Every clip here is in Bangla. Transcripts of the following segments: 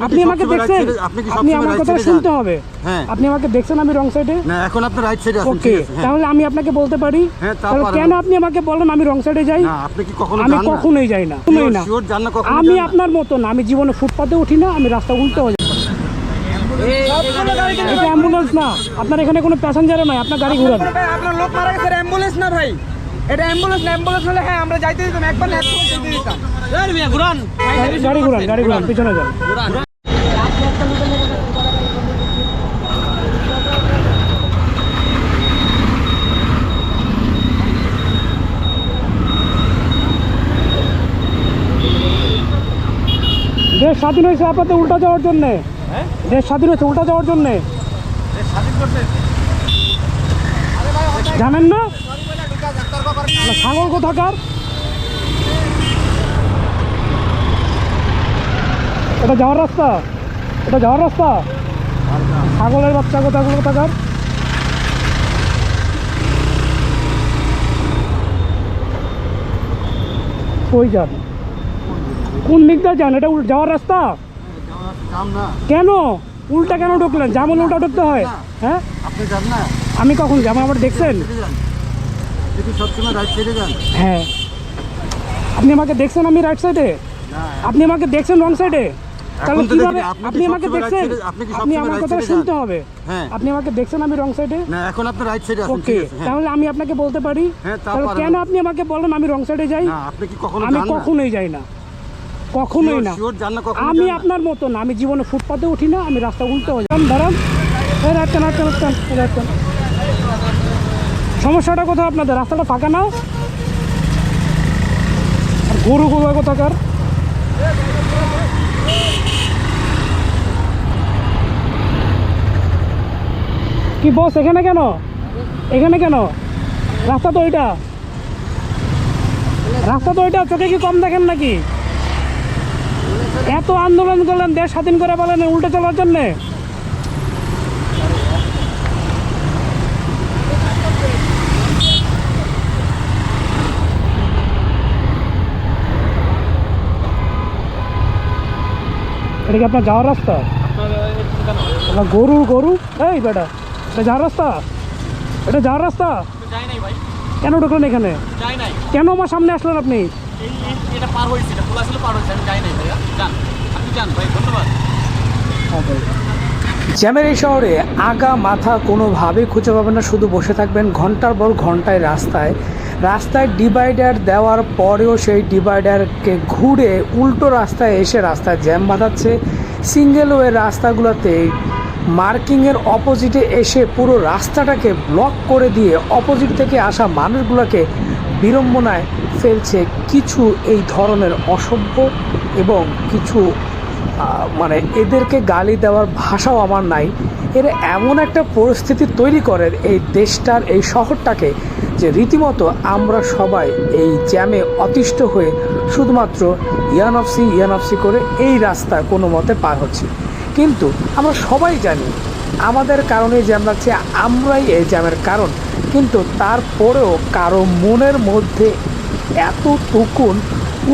আপনি আমাকে দেখছেন? আপনি আমার কথা শুনতে হবে। হ্যাঁ। আপনি আমাকে দেখছেন আমি রং সাইডে না এখন আপনি রাইট সাইডে আছেন ওকে তাহলে আমি আপনাকে বলতে পারি? হ্যাঁ, তাহলে কেন আপনি আমাকে বলেন আমি রং সাইডে যাই? না আপনি কি কখনো আমি কখনোই যাই না। আমি আপনার মতো না। আমি জীবনে ফুটপাতে উঠি না আমি রাস্তা উল্টো। এটা অ্যাম্বুলেন্স না আপনার এখানে কোনো প্যাসেঞ্জারও নাই আপনার গাড়ি ঘুরান। আপনার লোক মারা গেছে অ্যাম্বুলেন্স না ভাই। এটা অ্যাম্বুলেন্স না অ্যাম্বুলেন্স হলে হ্যাঁ আমরা যাইতে দিতাম একবার দিতাম। গাড়ি- গাড়ি ঘুরান গাড়ি ঘুরান পিছনে যান। দেশ স্বাধীন হয়েছে আপনাদের উল্টা যাওয়ার জন্যে। দেশ স্বাধীন হয়েছে উল্টা যাওয়ার জন্যে। জানেন না? ছাগল কোথাকার? এটা যাওয়ার রাস্তা। এটা যাওয়ার রাস্তা? ছাগলের বাচ্চা কোথাগুলো কোথাকার? কই যান? কোন দিক দিয়ে যান? এটা যাওয়ার রাস্তা? কেন? উল্টা কেন ঢুকলেন জামল উল্টা ঢুকতে হয়। হ্যাঁ? আপনি যান না। আমি কখন যাব? আবার দেখছেন? হ্যাঁ। আপনি আমাকে দেখছেন আমি রাইট সাইডে আপনি আমাকে দেখছেন রং সাইডে তাহলে কীভাবে আপনি আমাকে দেখছেন? আপনি আমার কথা শুনতে হবে। হ্যাঁ। আপনি আমাকে দেখছেন আমি রং সাইডে না এখন আপনি রাইট সাইডে আছেন ওকে হ্যাঁ। তাহলে আমি আপনাকে বলতে পারি। হ্যাঁ, তাহলে কেন আপনি আমাকে বলেন আমি রং সাইডে যাই? না আপনি কি কখনো আমি কখনোই যাই না। কখনোই না। আমি আপনার মতো না। আমি জীবনে ফুটপাতে উঠি না আমি রাস্তা উল্টো দাঁড়ান রাখতেন রাখতেন রাখতেন রাখতেন সমস্যাটা কোথায় আপনাদের? রাস্তাটা ফাঁকা না? আর গরু গরু কোথাকার কি বস এখানে কেন? এখানে কেন? রাস্তা তো ওইটা। রাস্তা তো ওইটা চোখে কি কম দেখেন নাকি? এত আন্দোলন করলেন দেশ স্বাধীন করে বলেন উল্টে চলার জন্যে। এটা কি আপনার যাওয়ার রাস্তা? আপনার গরু গরু? এই বেটা এটা যাওয়ার রাস্তা? এটা যাওয়ার রাস্তা? কেন ঢুকলেন এখানে? কেন আমার সামনে আসলেন আপনি? এটা পার হয়েছে, এটা খোলা ছিল, পার হয়েছে, আমি যাই নাই ভাইয়া আপনি যান ভাই, ধন্যবাদ। জ্যামের এই শহরে আগা মাথা কোনোভাবেই খুঁজে পাবেন না, শুধু বসে থাকবেন ঘণ্টার পর ঘন্টায় রাস্তায়। রাস্তায় ডিভাইডার দেওয়ার পরেও সেই ডিভাইডারকে ঘুরে উল্টো রাস্তায় এসে রাস্তায় জ্যাম বাঁধাচ্ছে। সিঙ্গেল ওয়ে রাস্তাগুলোতে মার্কিংয়ের অপোজিটে এসে পুরো রাস্তাটাকে ব্লক করে দিয়ে অপোজিট থেকে আসা মানুষগুলোকে বিড়ম্বনায় ফেলছে কিছু এই ধরনের অসভ্য এবং কিছু মানে এদেরকে গালি দেওয়ার ভাষাও আমার নাই। এরা এমন একটা পরিস্থিতি তৈরি করে এই দেশটার, এই শহরটাকে যে রীতিমতো আমরা সবাই এই জ্যামে অতিষ্ঠ হয়ে শুধুমাত্র ইয়ানফসি ইয়ানফসি করে এই রাস্তা কোনো মতে পার হচ্ছি। কিন্তু আমরা সবাই জানি আমাদের কারণে জ্যাম লাগছে, আমরাই এই জ্যামের কারণ। কিন্তু তারপরেও কারও মনের মধ্যে এতটুকুন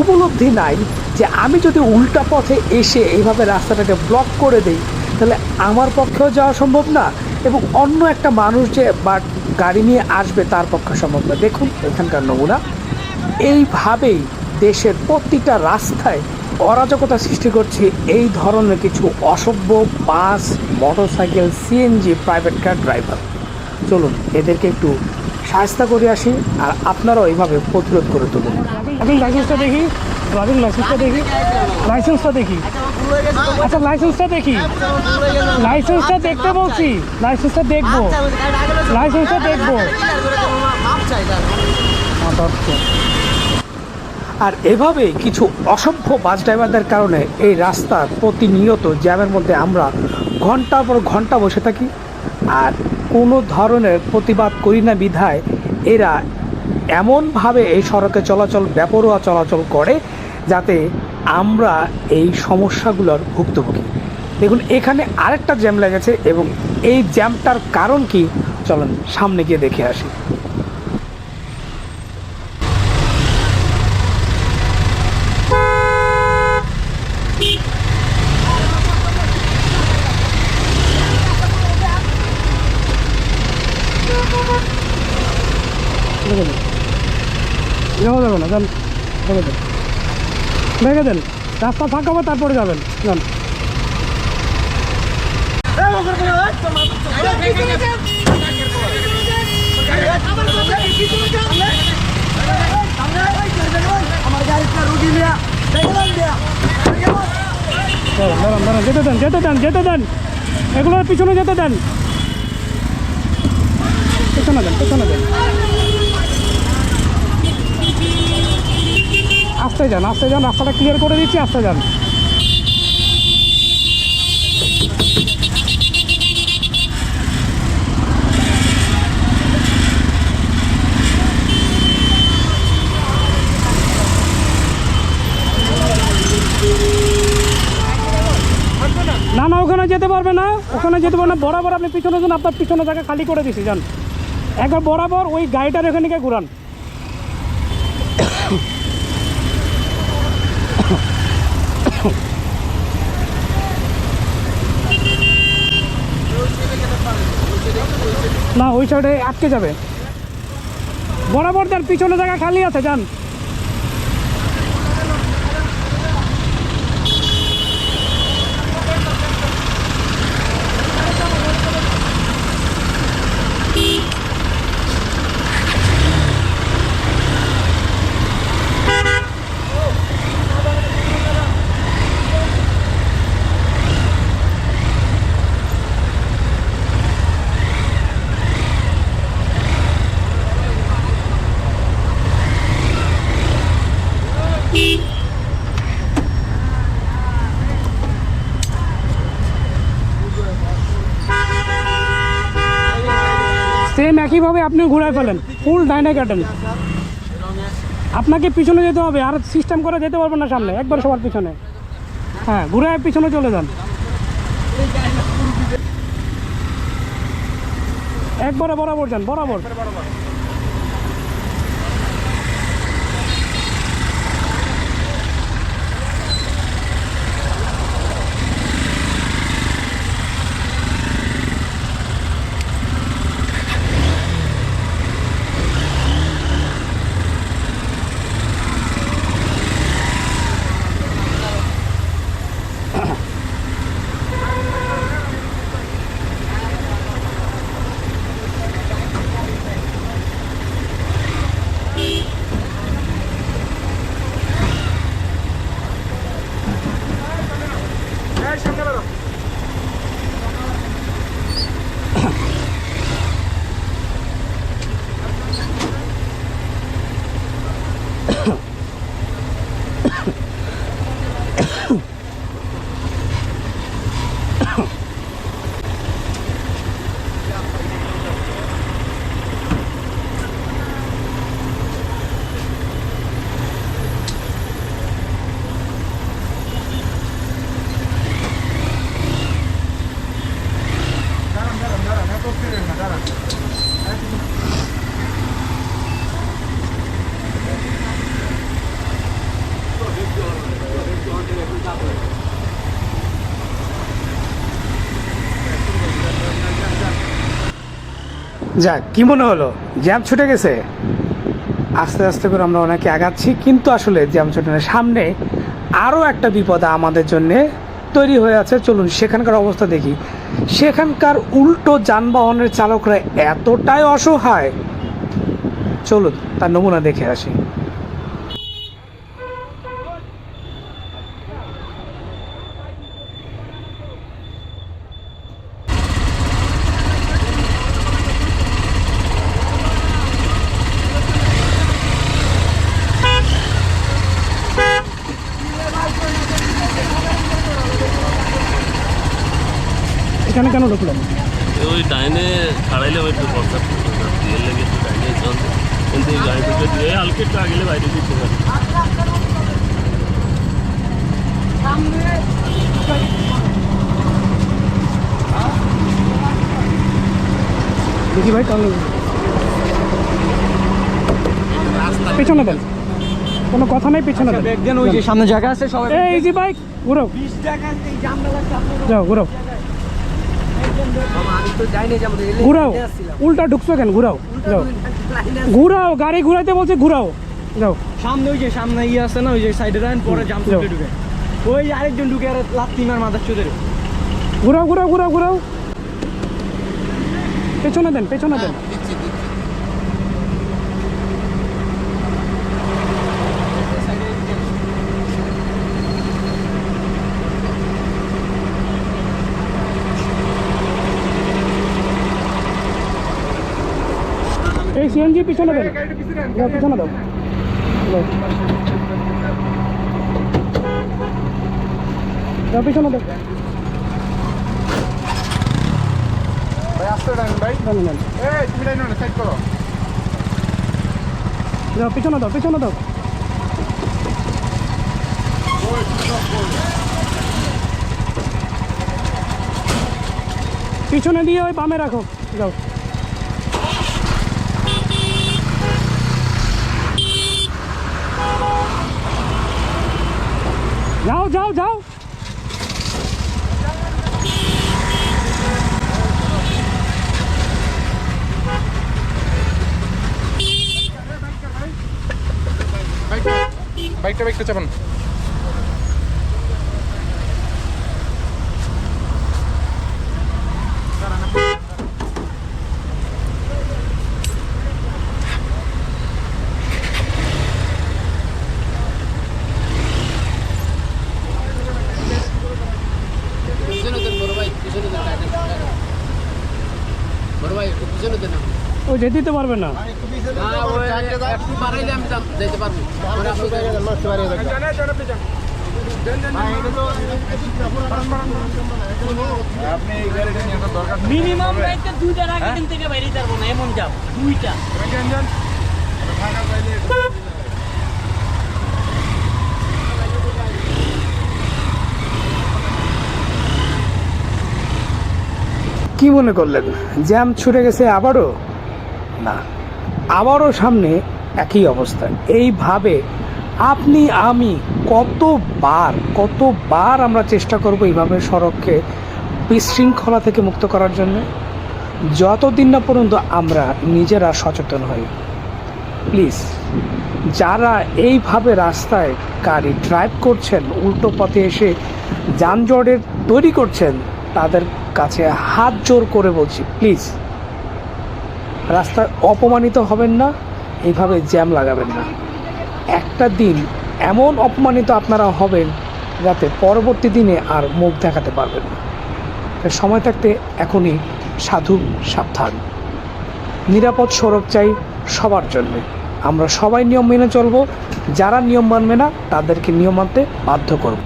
উপলব্ধি নাই যে আমি যদি উল্টা পথে এসে এইভাবে রাস্তাটাকে ব্লক করে দেই, তাহলে আমার পক্ষেও যাওয়া সম্ভব না এবং অন্য একটা মানুষ যে বা গাড়ি নিয়ে আসবে তার পক্ষে সম্ভব না। দেখুন, এখানকার নমুনা। এইভাবেই দেশের প্রতিটা রাস্তায় অরাজকতা সৃষ্টি করছে এই ধরনের কিছু অসভ্য bus, motorcycle CNG private car driver চলুন, এদেরকে একটু সাহায্য করে আসি আর আপনারাও এইভাবে প্রতিরোধ করে তুলুন। ড্রাইভিং লাইসেন্সটা দেখি ড্রাইভিং লাইসেন্সটা দেখি। লাইসেন্সটা দেখি। আচ্ছা লাইসেন্সটা দেখি। লাইসেন্সটা দেখতে বলছি। লাইসেন্সটা দেখব। লাইসেন্সটা দেখব। আর এভাবে কিছু অসভ্য বাস ড্রাইভারদের কারণে এই রাস্তা প্রতিনিয়ত জ্যামের মধ্যে আমরা ঘণ্টার পর ঘণ্টা বসে থাকি। আর কোনো ধরনের প্রতিবাদ করি না বিধায় এরা এমনভাবে এই সড়কে চলাচল, বেপরোয়া চলাচল করে যাতে আমরা এই সমস্যাগুলোর ভুক্তভোগী। দেখুন, এখানে আরেকটা জ্যাম লেগেছে এবং এই জ্যামটার কারণ কি? চলেন সামনে গিয়ে দেখে আসি। যাওয়া যাবে না, যান। রেখে দেন। রেখে দেন। রাস্তা ফাঁকা হবে, তারপরে যাবেন। যান। যেতে দেন যেতে দেন যেতে দেন। এগুলোর পিছনে যেতে দেন। পেছনে দেন পেছনে দেন। আস্তে যান আস্তে যান, রাস্তাটা ক্লিয়ার করে দিচ্ছি, আস্তে যান। না না, ওখানে যেতে পারবে না, ওখানে যেতে পারবে না, বরাবর আপনি পিছনে যান, আপনার পিছনে জায়গা খালি করে দিছি, যান। একবার বরাবর ওই গাড়িটার এখানে গিয়ে ঘুরান। না ওই সাইডে আটকে যাবে। বরাবর তার পিছনে জায়গা খালি আছে যান। সেম একইভাবে আপনি ঘুরাই ফেলেন। ফুল ডাইনে কাটেন আপনাকে পিছনে যেতে হবে, আর সিস্টেম করে যেতে পারবেন না সামনে। একবার সবার পিছনে। হ্যাঁ ঘুরে পিছনে চলে যান। একবারে বরাবর যান, বরাবর। যাক, কি মনে হলো? জ্যাম ছুটে গেছে? আস্তে আস্তে করে আমরা অনেকে আগাচ্ছি, কিন্তু আসলে জ্যাম ছুটে না। সামনে আরও একটা বিপদ আমাদের জন্য তৈরি হয়ে আছে। চলুন সেখানকার অবস্থা দেখি। সেখানকার উল্টো যানবাহনের চালকরা এতটাই অসহায়। চলুন তার নমুনা দেখে আসি। এখানে কেন ঢুকলেন? ওই ডাইনে ছাড়াইলে ওই একটু বর্ষা দিয়ে লেগে একটু ডাইনে চলছে কিন্তু এই গাড়ি দুটো দিয়ে হালকা একটু আগেলে বাইরে দিতে পারে দেখি ভাই কারণ পেছনে দেন। কোনো কথা নেই পেছনে দেন। দেখছেন ওই যে সামনে জায়গা আছে সবাই এই টাকা এই জামটা লাগছে যাও ঘুরাও আমি তো যাই নাই যেমন ঘুরাও। উল্টা ঢুকছো কেন? ঘুরাও। যাও। ঘুরাও গাড়ি ঘুরাইতে বলছে ঘুরাও। যাও। সামনে ওই যে সামনে ইয়ে আছে না ওই যে সাইডে রান পরে জাম। ঢুকে ঢুকে। ওই আরেকজন ঢুকে আর লাত্তি মার মাথার চোদের ঘুরাও ঘুরাও ঘুরাও ঘুরাও। পেছনে দেন পেছনে দেন এই সিএনজি পিছনে দেন। পিছনে দাও। যাও, পিছনে দাও। দেন, দেন। যাও পিছনে দাও পিছনে দাও। পিছনে দিয়ে ওই বামে রাখো। যাও। যাও যাও যাও। বাইকটা বাইকটা চাপান পিছনে দেন বড় ভাই পিছনে দেন গাড়িটা বড় ভাই একটু পিছনে দেন ও যেতে দিতে পারবে না হ্যাঁ ওই একটু বাড়াইলে আমি যাম- যেতে পারব পরে আপনি আপনি এই নিয়ে তো দরকার নেই। মিনিমাম দুইটা রাখি থেকে বাইরে যাব না এমন যাব দুইটা। কেন যান ফাঁকা পাইলে কি মনে করলেন? জ্যাম ছুটে গেছে আবারও? না, আবারও সামনে একই অবস্থা। এইভাবে আপনি, আমি কতবার কতবার আমরা চেষ্টা করব এইভাবে সড়ককে বিশৃঙ্খলা থেকে মুক্ত করার জন্য? যতদিন না পর্যন্ত আমরা নিজেরা সচেতন হই। প্লিজ, যারা এইভাবে রাস্তায় গাড়ি ড্রাইভ করছেন, উল্টো পথে এসে যানজটের তৈরি করছেন, তাদের কাছে হাত জোর করে বলছি, প্লিজ। রাস্তায় অপমানিত হবেন না এইভাবে জ্যাম লাগাবেন না। একটা দিন এমন অপমানিত আপনারা হবেন যাতে পরবর্তী দিনে আর মুখ দেখাতে পারবেন না। সময় থাকতে এখনই সাধু সাবধান। নিরাপদ সড়ক চাই সবার জন্য। আমরা সবাই নিয়ম মেনে চলবো, যারা নিয়ম মানবে না তাদেরকে নিয়ম মানতে বাধ্য করব।